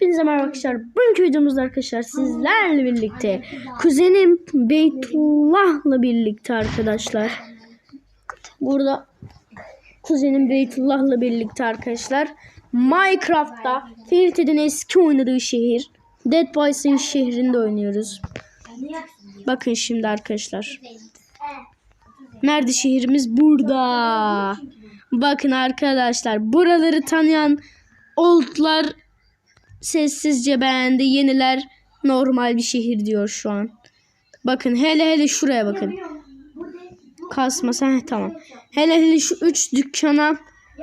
Hepinize merhaba arkadaşlar. Bugünkü videomuzda arkadaşlar sizlerle birlikte kuzenim Beytullah'la birlikte arkadaşlar. Burada kuzenim Beytullah'la birlikte arkadaşlar Minecraft'ta Ferit'in eski oynadığı şehir Dead by Sin şehrinde oynuyoruz. Bakın şimdi arkadaşlar. Nerede şehrimiz? Burada. Bakın arkadaşlar buraları tanıyan oldlar sessizce beğendi. Yeniler normal bir şehir diyor şu an. Bakın hele hele şuraya bakın. Kasmasa heh, tamam. Hele hele şu üç dükkana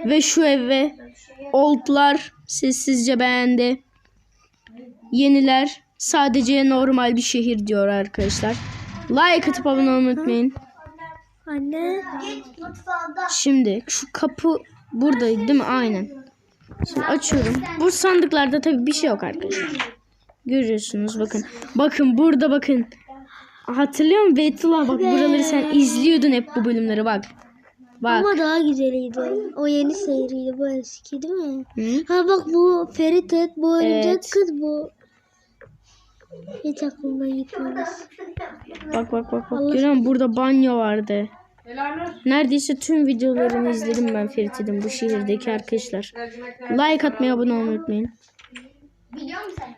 ve şu eve oldlar sessizce beğendi. Yeniler sadece normal bir şehir diyor arkadaşlar. Like atıp abone olmayı unutmayın. Anne. Şimdi şu kapı buradaydı değil mi? Aynen. Şimdi açıyorum. Bu sandıklarda tabii bir şey yok arkadaşlar. Görüyorsunuz bakın. Bakın burada bakın. Hatırlıyor musun Beytullah bak buraları sen izliyordun hep bu bölümleri bak. Bak. Ama daha güzeliydi. O yeni seriydi. Bu eski değil mi? Hı? Ha bak bu Ferit et, bu örümcek Evet. kız bu. Hiç aklımdan gitmez. Bak bak bak bak. Görüyor musun? Burada banyo vardı. Neredeyse tüm videolarını izledim ben Ferit'in bu şehirdeki arkadaşlar. Like atmayı abone olmayı unutmayın.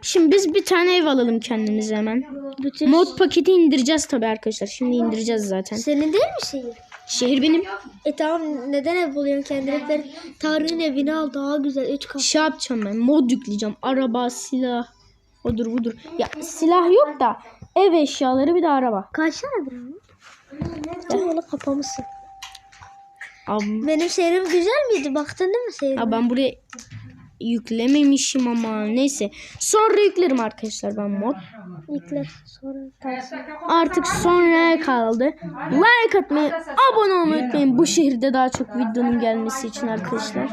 Şimdi biz bir tane ev alalım kendimize hemen. Bütün Mod paketi indireceğiz tabii arkadaşlar. Şimdi indireceğiz zaten. senin değil mi şehir? Şehir benim. E tamam neden ev buluyorsun kendine? Ferit Tarık'ın evini al daha güzel. Üç kat. Şey yapacağım ben. Mod yükleyeceğim. Araba, silah. Odur budur. Ya silah yok da ev eşyaları bir de araba. Kaç tane buranın? Bütün yolu kapamışsın. Abi, Benim şehrim güzel miydi? Baktın değil mi şehrim? ya ben buraya yüklememişim ama neyse. Sonra yüklerim arkadaşlar ben mod. Yükler sonra. Artık sonraya kaldı. Like atmayı, abone olmayı unutmayın. Bu şehirde daha çok videonun gelmesi için arkadaşlar.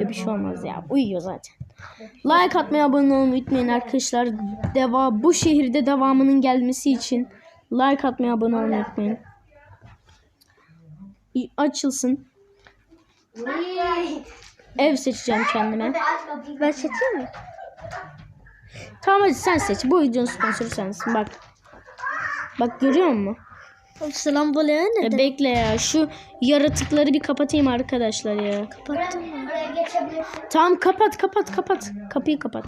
Ya bir şey olmaz ya. Uyuyor zaten. Like atmayı, abone olmayı unutmayın arkadaşlar. Deva bu şehirde devamının gelmesi için like atmayı, abone olmayı unutmayın. Açılsın. Ev seçeceğim kendime. Ben seçeyim mi? Tamam hadi sen seç. Bu videonun sponsoru sensin. Bak. Bak görüyor musun? Selam buluyor Ya nerede? bekle ya. Şu yaratıkları bir kapatayım arkadaşlar ya. Kapattın mı? Tamam kapat kapat kapat. Kapıyı kapat.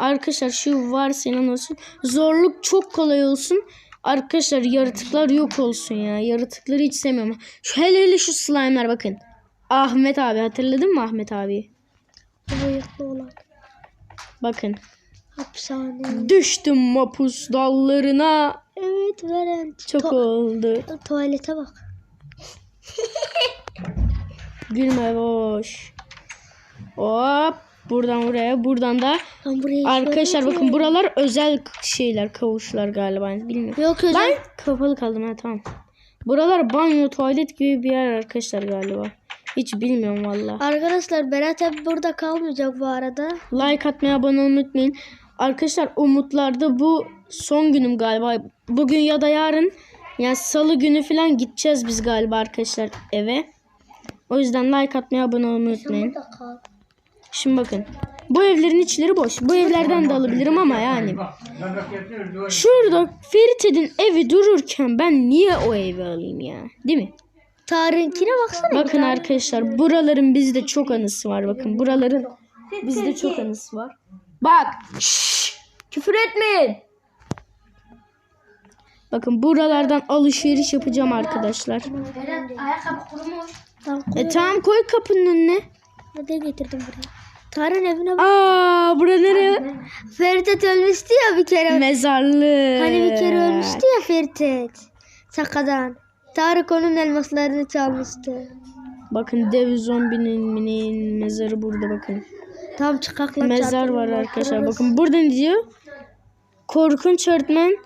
Arkadaşlar şu var senin olsun. Zorluk çok kolay olsun. Arkadaşlar yaratıklar yok olsun ya. Yaratıkları hiç sevmiyorum. Şu hele hele şu slime'lar bakın. Ahmet abi hatırladın mı Ahmet abi? Bıyıklı olan. Bakın. Hapishane. Düştüm mapus dallarına. Evet veren. Çok Tu- oldu. tuvalete bak. Gülme boş. Hop. Buradan buraya. Buradan da Ben Arkadaşlar bakın buralar özel şeyler, kavuşlar galiba. Bilmiyorum. Yok özel. Ben kapalı kaldım ha tamam. Buralar banyo, tuvalet gibi bir yer arkadaşlar galiba. Hiç bilmiyorum valla. Arkadaşlar Berat hep burada kalmayacak bu arada. Like atmayı, abone olmayı unutmayın. Arkadaşlar umutlarda bu son günüm galiba. Bugün ya da yarın yani salı günü falan gideceğiz biz galiba arkadaşlar eve. O yüzden like atmayı, abone olmayı unutmayın. Şimdi bakın. Bu evlerin içleri boş. Bu evlerden de alabilirim ama yani. Şurada Ferit'in evi dururken ben niye o evi alayım ya? Değil mi? Tarık'ınkine baksana. Bakın arkadaşlar buraların bizde çok anısı var. Bakın buraların bizde çok anısı var. Bak. şşş, küfür etmeyin. Bakın buralardan alışveriş yapacağım arkadaşlar. Tamam, E tamam koy kapının önüne. Hadi getirdim buraya. Tarık'ın evine bak. Aa bura nere? Feritet ölmüştü ya bir kere. Mezarlık. Hani bir kere ölmüştü ya Feritet. Sakadan. Tarık onun elmaslarını çalmıştı. Bakın dev zombinin minin mezarı burada bakın. Tam çıkakla Mezar var arkadaşlar. Bakın burada ne diyor? Korkunç öğretmen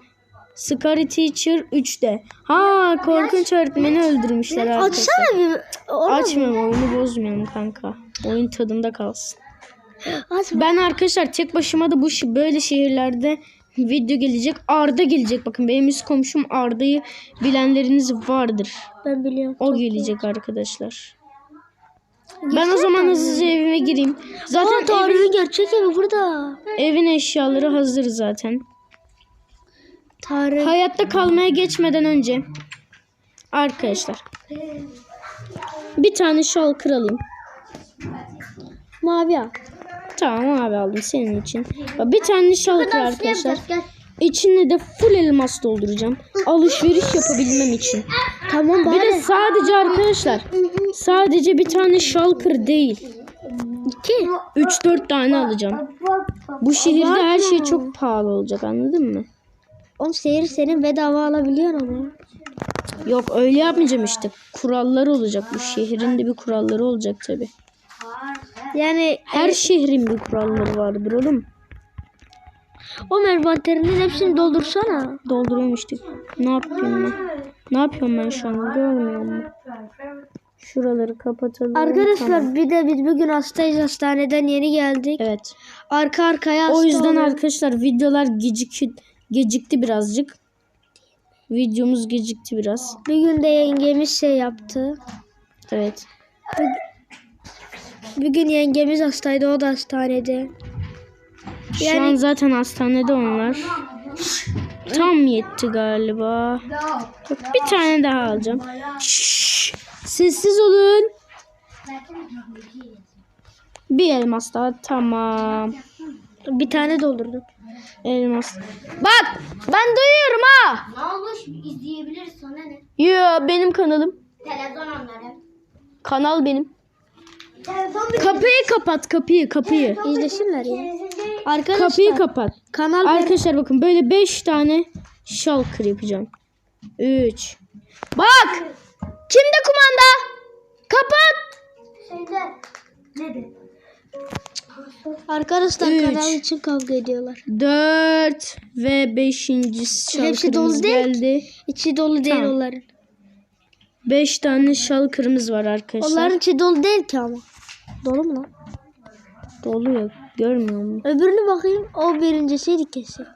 Scary Teacher 3'te. Ha korkunç öğretmeni öldürmüşler arkadaşlar. Açsana bir. Açmıyorum oyunu bozmayalım kanka. Oyun tadında kalsın. Ben arkadaşlar tek başıma da bu böyle şehirlerde video gelecek. Arda gelecek. Bakın benim üst komşum Arda'yı bilenleriniz vardır. Ben biliyorum. O gelecek arkadaşlar. Ben o zaman hızlıca evime gireyim. Zaten Aa, evin, gerçek evi burada. evin eşyaları hazır zaten. Tarık. Hayatta kalmaya geçmeden önce arkadaşlar bir tane şal kıralım. Mavi al. Tamam abi aldım senin için. Bak, Bir tane şal kır arkadaşlar. İçine de full elmas dolduracağım. Alışveriş yapabilmem için. Tamam Bir bari. de sadece arkadaşlar sadece bir tane şalkır değil. İki. 3-4 tane alacağım. Bu şehirde her şey çok pahalı olacak anladın mı? Oğlum seyir senin bedava alabiliyorsun ama. Yok öyle yapmayacağım işte. Kurallar olacak bu şehrin de bir kuralları olacak tabi. Yani Her şehrin bir kuralları vardır oğlum. o envanterinin hepsini doldursana. Dolduruyorum işte. Ne yapıyorum ben? Ne yapıyorum ben şu an görmüyor musun? Şuraları kapatalım. Arkadaşlar Tamam. bir de biz bugün hastayız hastaneden yeni geldik. Evet. Arka arkaya hasta O yüzden oluyor. arkadaşlar videolar gecikti, gecikti birazcık. Videomuz gecikti biraz. Bir gün de yengemiz şey yaptı. Evet. Bir gün yengemiz hastaydı o da hastanede. Şu Yani- an zaten hastanede onlar. Tam yetti galiba. Yok, bir tane daha alacağım. Şşş, sessiz olun. Bir elmas daha tamam. Bir tane doldurdum. Elmas. Bak ben duyuyorum ha. Ne olmuş? İzleyebiliriz ne? Yo benim kanalım. Televizyon onları. Kanal benim. Kapıyı kapat kapıyı kapıyı. İzlesinler ya. Arkadaşlar Kapıyı kapat. kanal Arkadaşlar bakın böyle 5 tane shulker yapacağım. 3. Bak! Kimde kumanda? Kapat! Şeyde. Nedir? arkadaşlar Üç. kanal için kavga ediyorlar. 4 ve 5. shulker'ımız dolu değil. geldi. İçi dolu değil Tamam. onların. 5 tane shulker'ımız var arkadaşlar. Onların içi dolu değil ki ama. Dolu mu lan? Doluyor. Görmüyor musun? Öbürünü bakayım. O birincisiydi kesin.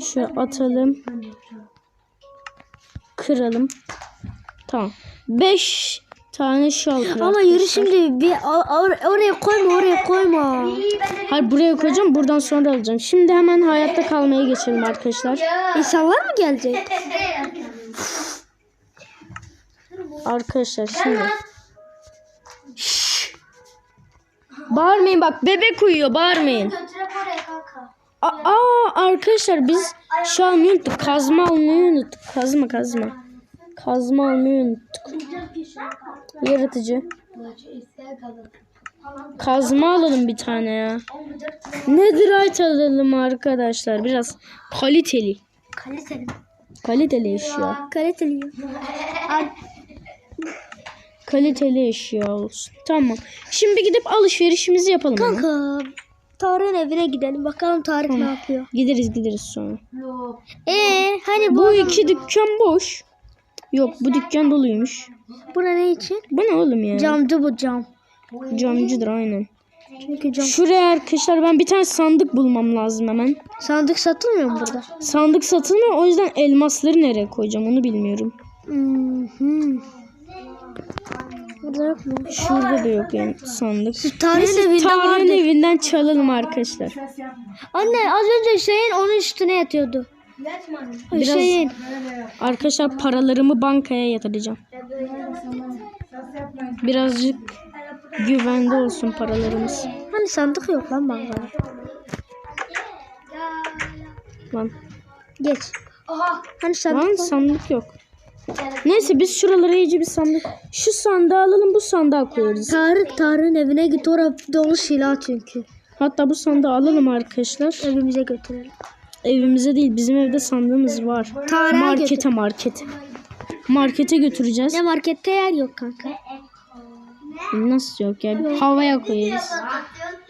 Şöyle atalım. Kıralım. Tamam. 5 tane shulker Ama yürü şimdi bir or- or- oraya koyma oraya koyma. Hayır buraya koyacağım. Buradan sonra alacağım. Şimdi hemen hayatta kalmaya geçelim arkadaşlar. İnsanlar mı gelecek? Arkadaşlar şimdi. Bağırmayın bak bebek uyuyor bağırmayın. kanka. Aa arkadaşlar biz şu an unuttuk. Kazma almayı unuttuk. Kazma kazma. Kazma almayı unuttuk. Yaratıcı. Kazma alalım bir tane ya. Netherite alalım arkadaşlar. Biraz kaliteli. Kaliteli. Kaliteli eşya. Kaliteli. Kaliteli eşya olsun. Tamam. Şimdi gidip alışverişimizi yapalım. ama. Kanka Tarık'ın evine gidelim. Bakalım Tarık ne yapıyor. Gideriz gideriz sonra. Ee hani bu Bu iki dükkan boş. Yok bu dükkan doluymuş. buna ne için? Bu ne oğlum ya? Camcı bu cam. Camcıdır aynen. Çünkü cam. Şuraya arkadaşlar ben bir tane sandık bulmam lazım hemen. Sandık satılmıyor mu burada? Sandık satılmıyor o yüzden elmasları nereye koyacağım onu bilmiyorum. Hmm, hmm. Burada yok mu? Şurada da yok yani sandık. Tarık'ın evinde Tarık'ın vardı. evinden çalalım arkadaşlar. Anne az önce Hüseyin onun üstüne yatıyordu. Biraz- Hüseyin. Arkadaşlar paralarımı bankaya yatıracağım. Birazcık güvende olsun paralarımız. Hani sandık yok lan bankada. Lan, Geç. Aha. Hani sandık lan sandık yok. Neyse biz şuralara iyice bir sandık. Şu sandığı alalım bu sandığa koyarız. Tarık Tarık'ın evine git orada dolu silah çünkü. Hatta bu sandığı alalım arkadaşlar. Evimize götürelim. Evimize değil bizim evde sandığımız var. Tarık'a Markete markete. Markete götüreceğiz. Ne markette yer yok kanka. Nasıl yok ya? Havaya koyarız.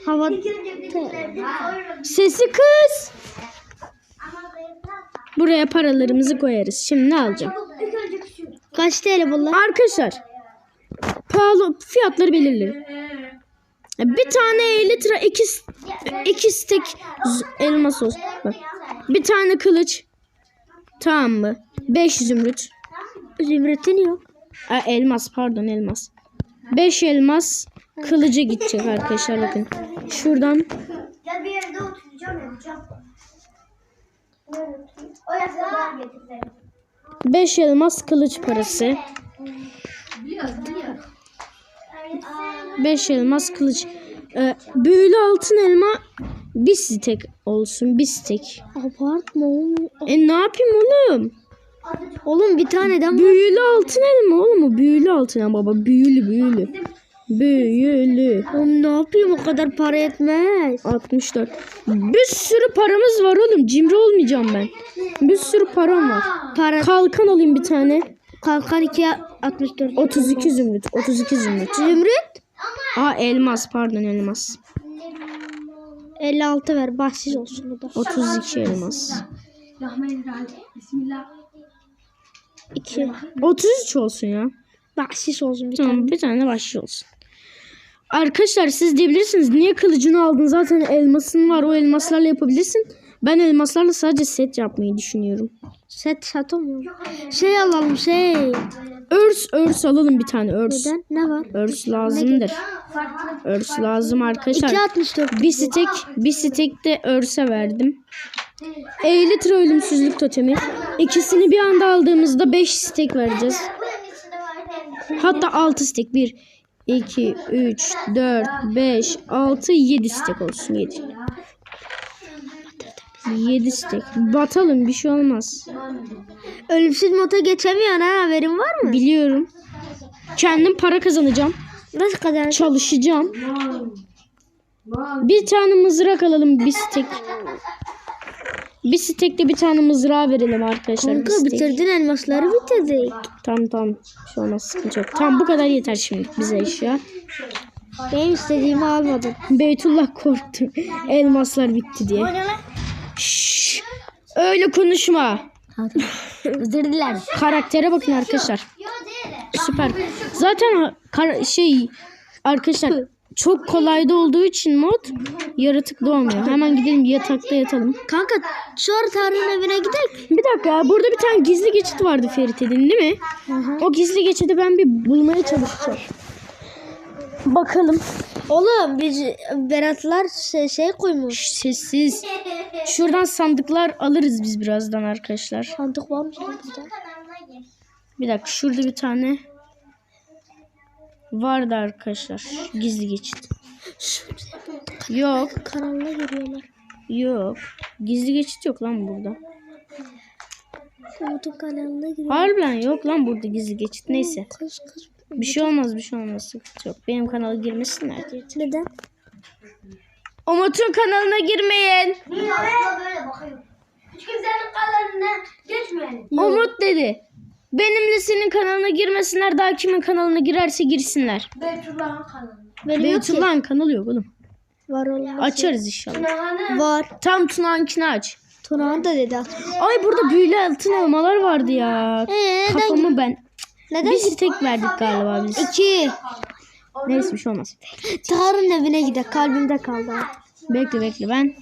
Hava Sesi kız. Buraya paralarımızı koyarız. Şimdi ne alacağım? Kaç TL bunlar? Arkadaşlar pahalı fiyatları belirlerim. Bir tane 50 lira iki, iki stek elmas olsun. Bak. Bir tane kılıç. Tamam mı? 5 zümrüt. Zümrütün yok. Aa, elmas pardon elmas. 5 elmas. kılıca gidecek arkadaşlar bakın. Şuradan Gel bir yerde oturacağım yapacağım. O yastığı getirdim. 5 elmas kılıç parası. 5 elmas kılıç. Ee, büyülü altın elma bir stek olsun bir stek. Abartma oğlum. E ne yapayım oğlum? Oğlum bir taneden Büyülü altın elma oğlum o büyülü altın elma baba büyülü büyülü. Büyülü. Oğlum ne yapayım o kadar para etmez. 64. Bir sürü paramız var oğlum. Cimri olmayacağım ben. Bir sürü param var. Para Kalkan alayım bir tane. kalkan 2'ye 64. 32 zümrüt. 32 zümrüt. Zümrüt Aa elmas pardon elmas. 56 ver bahsiz olsun o da. 32 elmas. 2. 33 olsun ya. Bahsiz olsun bir tane. Tamam bir tane başlı olsun. Arkadaşlar siz diyebilirsiniz niye kılıcını aldın zaten elmasın var o elmaslarla yapabilirsin. Ben elmaslarla sadece set yapmayı düşünüyorum. Set satamıyorum. Şey alalım şey. Örs örs alalım bir tane örs. Neden? Ne var? Örs lazımdır. Örs lazım arkadaşlar. 2.64. Bir stek, bir stek de örse verdim. 50 litre ölümsüzlük totemi. İkisini bir anda aldığımızda 5 stek vereceğiz. Hatta 6 stek. 1, 2, 3, 4, 5, 6, 7 stek olsun. 7. 7 stek. Batalım bir şey olmaz. Ölümsüz moda geçemiyorsun ha haberin var mı? Biliyorum. Kendim para kazanacağım. Nasıl kadar? Çalışacağım. Bir tane mızrak alalım bir stek. Bir stekte bir tane mızrağı verelim arkadaşlar. bir Kanka stek. bitirdin elmasları bitirdik. Tamam tamam. Bir şey olmaz sıkıntı yok. Tamam bu kadar yeter şimdi bize eşya. Benim istediğimi almadın. Beytullah korktu. Elmaslar bitti diye. Şşş. Öyle konuşma. Özür dilerim. Karaktere bakın arkadaşlar. Süper. Zaten şey arkadaşlar çok kolayda olduğu için mod yaratık doğmuyor. Hemen gidelim yatakta yatalım. Kanka sonra Tarık'ın evine gidelim. Bir dakika burada bir tane gizli geçit vardı Ferit'in değil mi? O gizli geçidi ben bir bulmaya çalışacağım. Bakalım. Oğlum biz Beratlar şey, şey koymuş. Şş, Sessiz. Şuradan sandıklar alırız biz birazdan arkadaşlar. Sandık var mı sandıkta? Bir dakika şurada bir tane vardı arkadaşlar. Gizli geçit. Yok. Kanalına giriyorlar. Yok. Gizli geçit yok lan burada. Umut'un kanalına giriyor. Harbiden yok lan burada gizli geçit. Neyse. Kız kız. Bir şey olmaz bir şey olmaz. Sıkıntı yok. Benim kanala girmesinler. Neden? Umut'un kanalına girmeyin. Niye böyle. Hiç kimsenin kanalına geçmeyelim. Umut dedi. Benimle senin kanalına girmesinler. Daha kimin kanalına girerse girsinler. Beytullah'ın kanalı. Benim yok ki. Beytullah'ın kanalı yok oğlum. Var oğlum. Açarız inşallah. Tunağan'ı Var. Tam Tuna'nkini aç. Tunağan da dedi. Ay burada büyülü altın elmalar vardı ya. Eee neden? Kafamı ben. Neden? Bir stek verdik galiba biz. İki. Neyse bir şey olmaz. Tarık'ın evine gidelim. Kalbimde kaldı. Bekle bekle ben.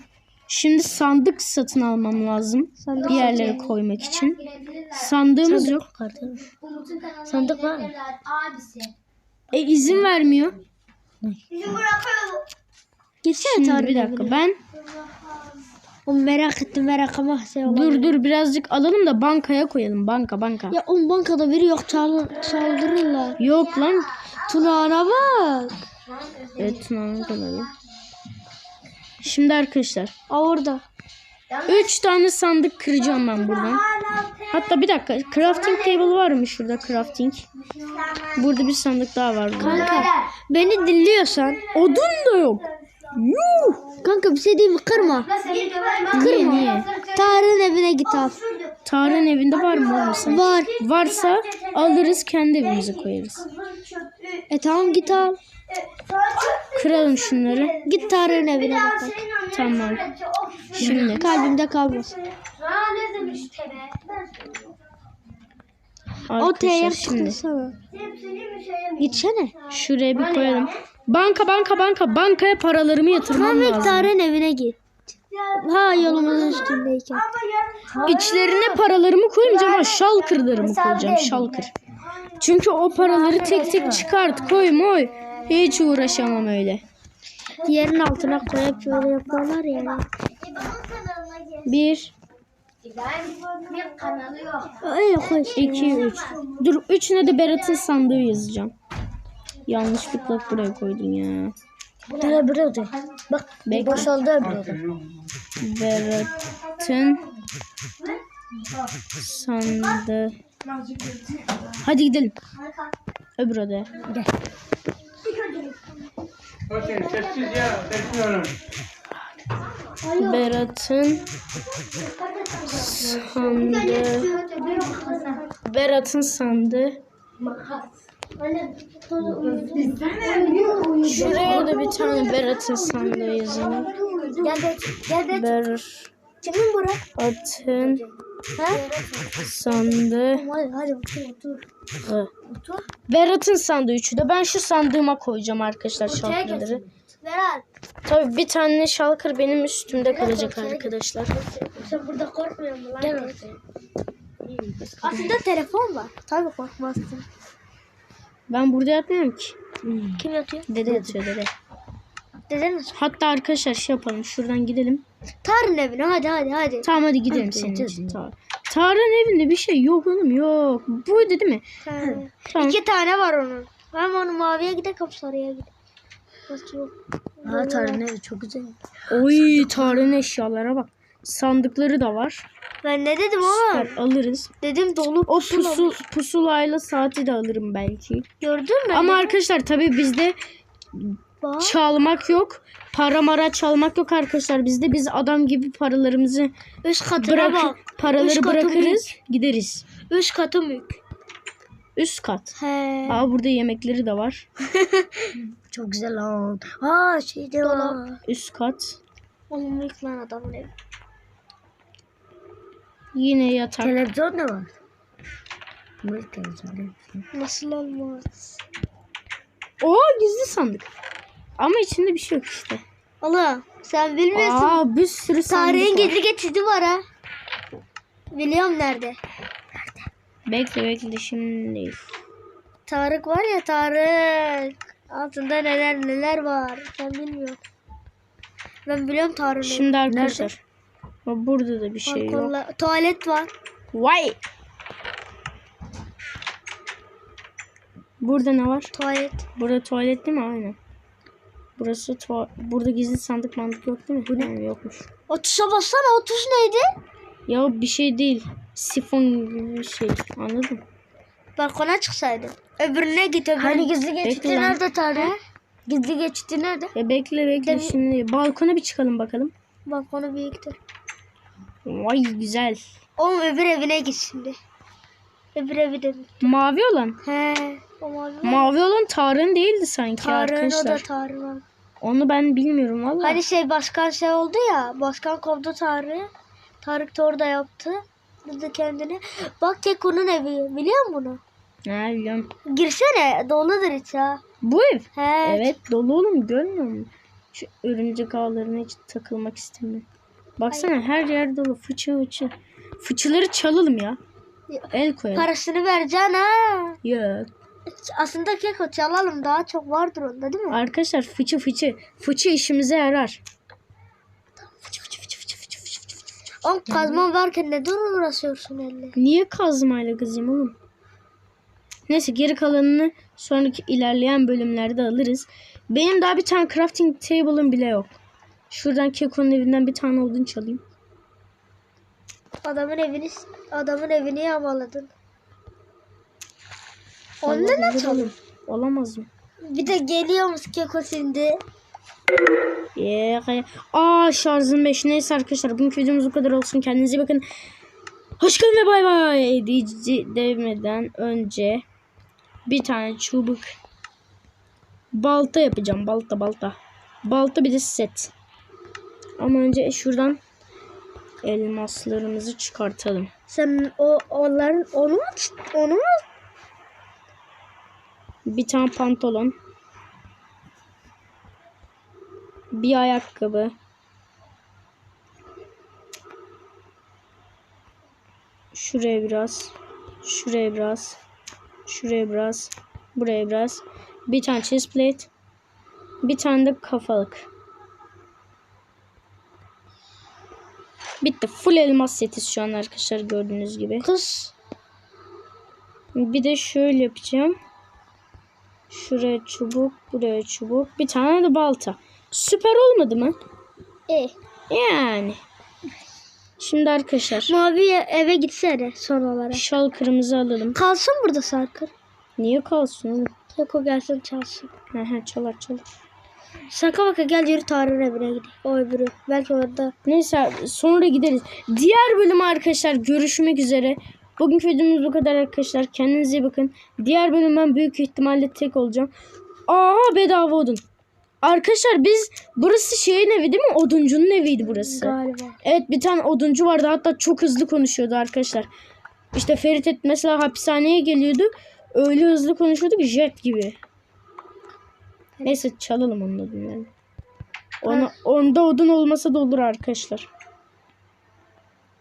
Şimdi sandık satın almam lazım. Sandık bir yerlere koymak için. Sandığımız yok. Umut'un kanalına Sandık var mı? Abisi. E izin vermiyor. Bizi bırakıyor. Girsene Şimdi bir dakika ben O merak ettim merak ama şey dur dur birazcık alalım da bankaya koyalım. Banka banka. Ya on bankada biri yok çal çaldırırlar. Yok lan. Tunağan'a bak. Evet Tuna'nın kanalı. Şimdi arkadaşlar. Aa orada. 3 tane sandık kıracağım ben buradan. Hatta bir dakika. Crafting table var mı şurada crafting? Burada bir sandık daha var. burada. Kanka beni dinliyorsan. Odun da yok. Yuh. Kanka bir şey diyeyim mi? Kırma. Niye niye? Tarık'ın evine git al. Tarık'ın evinde var mı oğlum sen? Var. Varsa alırız kendi evimize koyarız. E tamam git al. Kıralım şunları. Git Tarık'ın evine bak. Tamam. Şimdi Kalbimde kalmasın. O T'ye şimdi? Gitsene. şuraya bir koyalım. Banka banka banka bankaya paralarımı yatırmam lazım. Tarık'ın evine git. Ha yolumuzun üstündeyken. İçlerine paralarımı koymayacağım ama şalkırlarımı koyacağım şalkır. Çünkü o paraları tek tek çıkart koy moy. Hiç uğraşamam öyle. Yerin altına koyup şöyle yapıyorlar ya. İbo'nun kanalına gel. Bir, Bir kanalı yok. Öyle koy. iki, üç. Dur üçüne de Berat'ın sandığı yazacağım. Yanlışlıkla buraya koydum ya. Buraya buraya. Bak Bekle. boşaldı öbürü. Berat'ın sandığı. Hadi gidelim. Öbür odaya. Bakın sessiz ya, sessiz olun. Berat'ın sandığı. Berat'ın sandığı. Şuraya da bir tane Berat'ın sandığı yazayım. Gel Kimin bura? Ha? sandığı. Hadi hadi otur otur. Berat'ın sandığı üçü de. Ben şu sandığıma koyacağım arkadaşlar şalkırları. Berat. Tabii bir tane şalkır benim üstümde kalacak arkadaşlar. Sen burada korkmuyor musun lan? Ortaya. Aslında telefon var. Tabii korkmazsın. Ben burada yatmıyorum ki. Kim yatıyor? Dede yatıyor dede. Deden mi? Hatta arkadaşlar şey yapalım. Şuradan gidelim. Tarın evine hadi hadi hadi. Tamam hadi gidelim senin için. Tamam. Tarık'ın evinde bir şey yok oğlum yok. Buydu değil mi? Ha. Tamam. İki tane var onun. Hem onu maviye gidelim hem sarıya gidelim. Ha Tarın evi çok güzel. Oy Tarık'ın eşyalara bak. Sandıkları da var. Ben ne dedim oğlum? Süper, alırız. Dedim dolu O pusula. pusu, pusulayla saati de alırım belki. Gördün mü? Ama arkadaşlar tabii bizde Bak. çalmak yok. Para mara çalmak yok arkadaşlar. Bizde biz adam gibi paralarımızı Üst katına bırak bak. paraları Üst bırakırız, gideriz. Üst katı mülk. Üst kat. He. Aa burada yemekleri de var. Çok güzel lan. Ha şey de var. Üst kat. Oğlum mülk lan adamın evi. Yine yatak. Televizyon da var. Nasıl olmaz? Oo gizli sandık. Ama içinde bir şey yok işte. Allah sen bilmiyorsun. Aa bir sürü sandık Tarihin var. gizli geçidi var ha. Biliyorum nerede. Bekle bekle şimdi. Tarık var ya Tarık. Altında neler neler var. Sen bilmiyorsun. Ben biliyorum Tarık'ı. Şimdi arkadaşlar. Bak Burada da bir şey yok. Balkonla- Tuvalet var. Vay. Burada ne var? Tuvalet. Burada tuvalet değil mi? Aynen. Burası Burada gizli sandık mandık yok değil mi? Bu ne? yokmuş. O tuşa bassana o tuş neydi? Ya bir şey değil. Sifon gibi bir şey. Anladın? Balkona çıksaydın. Öbürüne git öbürüne. Hani gizli Bekle lan. nerede Tarık? Gizli geçidi nerede? Ya bekle bekle Tabii. şimdi. Balkona bir çıkalım bakalım. Balkonu büyüktür. Vay güzel. Oğlum öbür evine git şimdi. Öbür evi de. Mavi olan. He. O mavi. Mavi olan Tarık'ın değildi sanki Tarık'ın o da arkadaşlar. Tarık'ın. Onu ben bilmiyorum valla. Hani şey başkan şey oldu ya. Başkan kovdu Tarık'ı. Tarık da orada yaptı. Dedi kendine. Bak Keko'nun evi. Biliyor musun bunu? Ha biliyorum. Girsene. Doludur hiç ha. Bu ev. He. Evet dolu oğlum görmüyor musun? Şu örümcek ağlarına hiç takılmak istemiyorum. Baksana her yer dolu fıçı fıçı. Fıçıları çalalım ya. El koyalım. Parasını vereceksin ha. Yok. Aslında Keko çalalım. Daha çok vardır onda değil mi? Arkadaşlar fıçı fıçı. Fıçı işimize yarar. Oğlum kazman varken neden uğraşıyorsun elle? Niye kazmayla kızayım oğlum? Neyse geri kalanını sonraki ilerleyen bölümlerde alırız. Benim daha bir tane crafting table'ım bile yok. Şuradan Keko'nun evinden bir tane odun çalayım. Adamın evini adamın evini yağmaladın. Çalın? oğlum. Olamaz mı? Bir de geliyormuş Keko şimdi. Yeah. Aa şarjım 5. Neyse arkadaşlar bugünkü videomuz bu kadar olsun. Kendinize bakın. Hoşçakalın ve bay bay. Dici demeden önce bir tane çubuk balta yapacağım. Balta balta. Balta bir de set. Ama önce şuradan elmaslarımızı çıkartalım. Sen o onların onu mu onu mu? Bir tane pantolon. Bir ayakkabı. Şuraya biraz. Şuraya biraz. Şuraya biraz. Buraya biraz. Bir tane chest plate. Bir tane de kafalık. Bitti. Full elmas setiz şu an arkadaşlar gördüğünüz gibi. Kız. Bir de şöyle yapacağım. Şuraya çubuk, buraya çubuk. Bir tane de balta. Süper olmadı mı? E. Yani. Şimdi arkadaşlar Mavi eve gitsene son olarak. şal kırmızı alalım. Kalsın burada Sarkır. Niye kalsın oğlum? Keko gelsin çalsın. He he çalar çalar. Şaka baka gel yürü Tarık'ın evine gidelim. O öbürü. Belki orada. Neyse sonra gideriz. Diğer bölüm arkadaşlar görüşmek üzere. Bugünkü videomuz bu kadar arkadaşlar. Kendinize bakın. Diğer bölüm ben büyük ihtimalle tek olacağım. Aha bedava odun. Arkadaşlar biz burası şeyin evi değil mi? Oduncunun eviydi burası. Galiba. Evet bir tane oduncu vardı. Hatta çok hızlı konuşuyordu arkadaşlar. İşte Ferit et mesela hapishaneye geliyordu. Öyle hızlı konuşuyordu ki jet gibi. Neyse çalalım odunu yani. Ona, onda odun olmasa da olur arkadaşlar.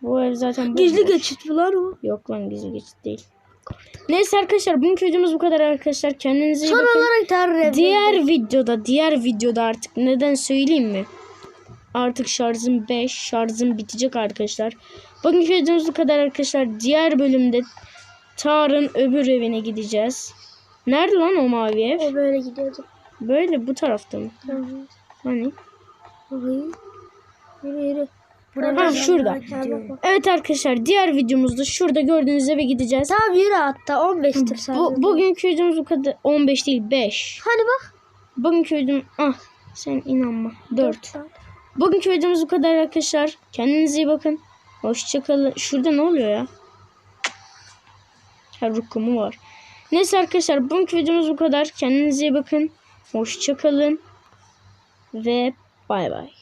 Bu ev zaten Gizli bomboş. geçit lan o? Yok lan gizli geçit değil. Neyse arkadaşlar bugünkü videomuz bu kadar arkadaşlar. Kendinize iyi Son bakın. olarak evine Diğer videoda, diğer videoda artık neden söyleyeyim mi? Artık şarjım 5, şarjım bitecek arkadaşlar. Bugünkü videomuz bu kadar arkadaşlar. Diğer bölümde Tar'ın öbür evine gideceğiz. Nerede lan o mavi ev? O böyle gidiyordu. Böyle bu tarafta mı? Hı hı. Hani? Yürü yürü. yürü. Ha şurada. Evet arkadaşlar diğer videomuzda şurada gördüğünüz eve gideceğiz. Tamam yürü hatta 15'tir sadece. Bu, bugünkü videomuz bu kadar 15 değil 5. Hani bak. Bugünkü videom ah sen inanma 4. Bugünkü videomuz bu kadar arkadaşlar. Kendinize iyi bakın. Hoşçakalın. Şurada ne oluyor ya? Ha rukumu var. Neyse arkadaşlar bugünkü videomuz bu kadar. Kendinize iyi bakın. Hoşçakalın. Ve bay bay.